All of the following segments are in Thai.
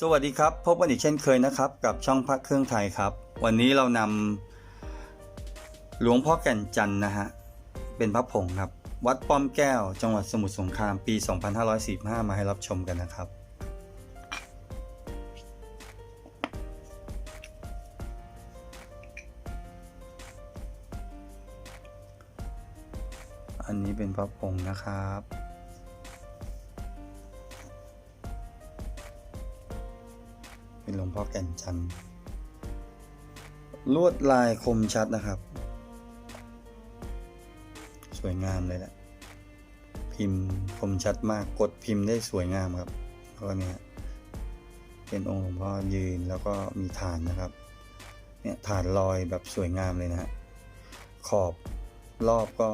สวัสดีครับ พบกันอีกเช่นเคยนะครับ กับช่องพระเครื่องไทยครับ วันนี้เรานำหลวงพ่อแก่นจันนะฮะเป็นพระผงครับ วัดป้อมแก้ว จังหวัดสมุทรสงครามปี 2545 มาให้รับชมกันนะครับ อันนี้เป็นพระผงนะครับ เป็นหลวงพ่อแก่นจันทร์ลวดลายคมชัดนะครับ สวยงามเลยแหละ พิมพ์คมชัดมากกดพิมพ์ได้สวยงามครับแล้วก็เนี่ยเป็นองค์หลวงพ่อยืนแล้วก็มีฐานนะครับ เนี่ยฐานลอยแบบสวยงามเลยนะฮะ ขอบรอบก็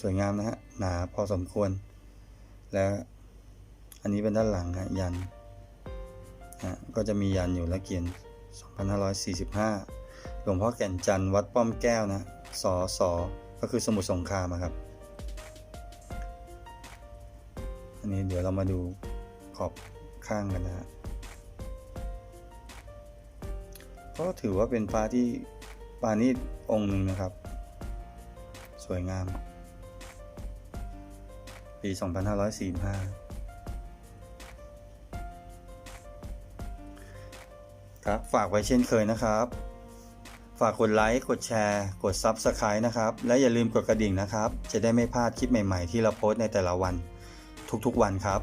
สวยงามนะฮะ หนาพอสมควร แล้วอันนี้เป็นด้านหลังฮะยัน นะก็จะมียันอยู่และเกียน 2545 หลวงพ่อแก่นจันทร์วัดป้อมแก้วนะสอสอก็คือสมุทรสงครามครับ อันนี้เดี๋ยวเรามาดูขอบข้างกันนะฮะก็ถือว่าเป็นฟ้าที่ปานีตองค์หนึ่งนะครับ สวยงาม ปี 2545 ครับฝากไว้เช่นเคยนะครับ ฝากกดไลค์กดแชร์ กด Subscribe นะครับ และอย่าลืมกดกระดิ่งนะครับ จะได้ไม่พลาดคลิปใหม่ๆ ที่เราโพสต์ในแต่ละวันทุกๆวันครับ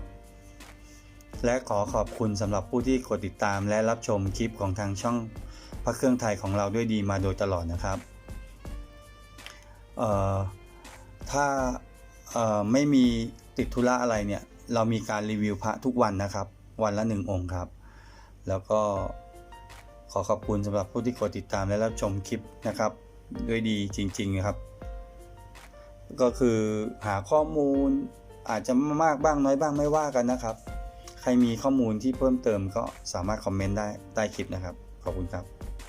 และขอขอบคุณสำหรับผู้ที่กดติดตามและรับชมคลิปของทางช่องพระเครื่องไทยของเราด้วยดีมาโดยตลอดนะครับเอ่อถ้าเอ่อไม่มีติดธุระอะไรเนี่ย เรามีการรีวิวพระทุกวันนะครับ วันละหนึ่งองค์ครับ แล้วก็ ขอขอบคุณสำหรับผู้ที่กดติดตามและรับชมคลิปนะครับ ด้วยดีจริงๆนะครับ ก็คือหาข้อมูลอาจจะมากบ้างน้อยบ้างไม่ว่ากันนะครับ ใครมีข้อมูลที่เพิ่มเติมก็สามารถคอมเมนต์ได้ใต้คลิปนะครับ ขอบคุณครับ